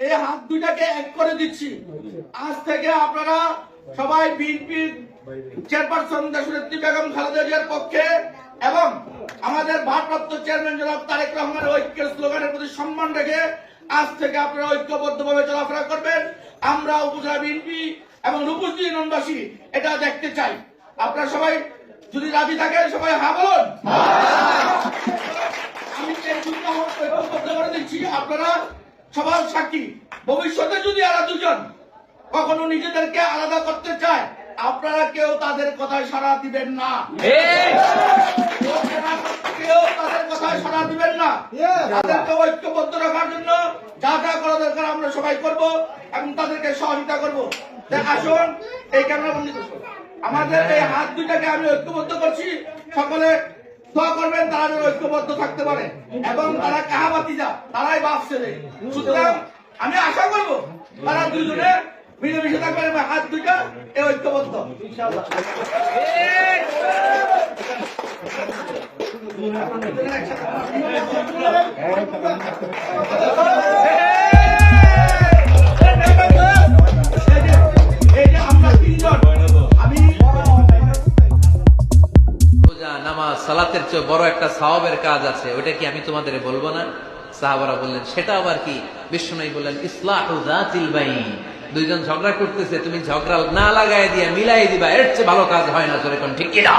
এই হাত দুইটাকে এক করে দিচ্ছি। আজ থেকে আপনারা সবাই বিএনপি চেয়ারপারসন দেশনেত্রী বেগম খালেদা জিয়ার পক্ষে এবং আমাদের ভারপ্রাপ্ত চেয়ারম্যান জনাব তারেক রহমানের ঐক্যের স্লোগানের প্রতি সম্মান রেখে আজ থেকে আপনারা ঐক্যবদ্ধভাবে চলাফেরা করবেন। আমরা উপজেলা বিএনপি এবং রূপসী ইউনিয়নবাসী এটা দেখতে চাই। আপনারা সবাই যদি রাজি থাকেন, সবাই হা বলুন। আমি এই করে দিচ্ছি। আপনারা সবার সাক্ষী। ভবিষ্যতে যদি এরা দুজন কখনো নিজেদেরকে আলাদা করতে চায়, আপনারা কেউ তাদের কথায় সাড়া দিবেন না। কেউ তাদের কথায় সাড়া দিবেন না। তাদেরকে ঐক্যবদ্ধ রাখার জন্য যা যা করা দরকার আমরা সবাই করব এবং তাদেরকে সহযোগিতা করব। তাই আসুন, এই ক্যামেরা বন্দি করুন। আমাদের এই হাত দুইটাকে আমি ঐক্যবদ্ধ করছি। সকলে করবেন তারা যেন ঐক্যবদ্ধ থাকতে পারে এবং তারা কাহাবাতি যা, তারাই বাপ ছেলে। সুতরাং আমি আশা করব তারা দুজনে মিলেমিশে থাকবেন এবং হাত দুইটা এ ঐক্যবদ্ধ। ইনশাআল্লাহ। সালাতের চেয়ে বড় একটা সাহাবের কাজ আছে, ওটা কি আমি তোমাদের বলব না? সাহাবারা বললেন, সেটা আবার কি? বিশ্বনাই বললেন, ইসলাহু যাতিল বাইন। দুইজন ঝগড়া করতেছে, তুমি ঝগড়া না লাগাই দিয়া মিলাই দিবা, এর চেয়ে ভালো কাজ হয় না তোর এখন ঠিক কিনা